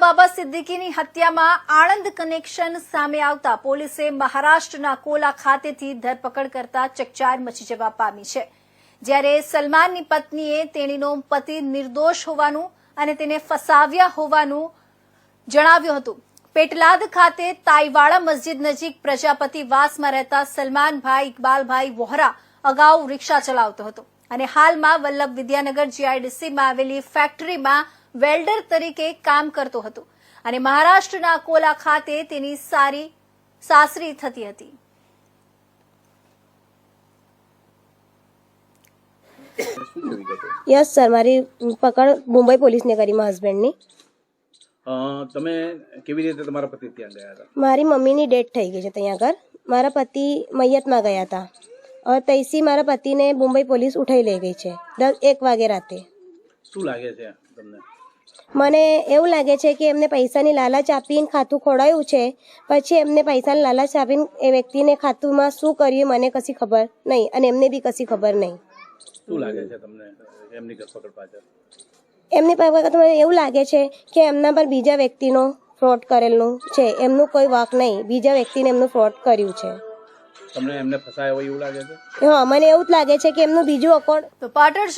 બાબા સિદ્દીકીની હત્યામાં Anand connection સામે આવતા પોલીસે મહારાષ્ટ્રના કોલા ખાતેથી ધરપકડ કરતા ચકચાર મચી જવા પામી છે. જ્યારે સલમાનની પત્નીએ તેણીનો પતિ નિર્દોષ હોવાનું અને તેને ફસાવ્યા હોવાનું જણાવ્યું હતું. પેટલાદ ખાતે તાઈવાડા મસ્જિદ નજીક પ્રજાપતિ વાસમાં રહેતા સલમાનભાઈ ઇકબાલભાઈ વોહરા અગાઉ રિક્ષા ચલાવતો હતો. અને હાલમાં વલ્લભ વિદ્યાનગર જીઆઈડીસીમાં આવેલી ફેક્ટરીમાં વેલ્ડર તરીકે કામ કરતો હતો અને મહારાષ્ટ્રના અકોલા ખાતે તેની સારી સાસરી થતી હતી. યસ સર મારી પકડ મુંબઈ પોલીસને કરી મારા હસબન્ડની તમે કેવી રીતે તમારા પતિ ત્યાં ગયા હતા? મારી મમ્મીની ડેથ થઈ ગઈ છે ત્યાં આગળ. મારા પતિ મૈયતમાં ગયા હતા. હવે તૈસી મારા પતિને મુંબઈ પોલીસ ઉઠાઈ લઈ ગઈ છે. દસ એક વાગે રાતે. શું લાગે છે તમને? મને એવું લાગે છે કે એમને પૈસાની લાલચ આપીને ખાતું ખોડાયું છે. પછી એમને પૈસાની લાલચ આપીને એ વ્યક્તિને ખાતુંમાં શું કર્યું મને કશી ખબર નહીં અને એમને બી કશી ખબર નહીં. શું લાગે છે તમને એમની ધરપકડ પાછળ? એમની પાસે મને એવું લાગે છે કે એમના પર બીજા વ્યક્તિનો ફ્રોડ કરેલું છે. એમનું કોઈ વાક નહીં. બીજા વ્યક્તિને એમનું ફ્રોડ કર્યું છે. તમને એમને ફસાયા હોય એવું લાગે છે? હા મને એવું જ લાગે છે કે એમનું બીજું અકાઉન્ટ તો પાટણ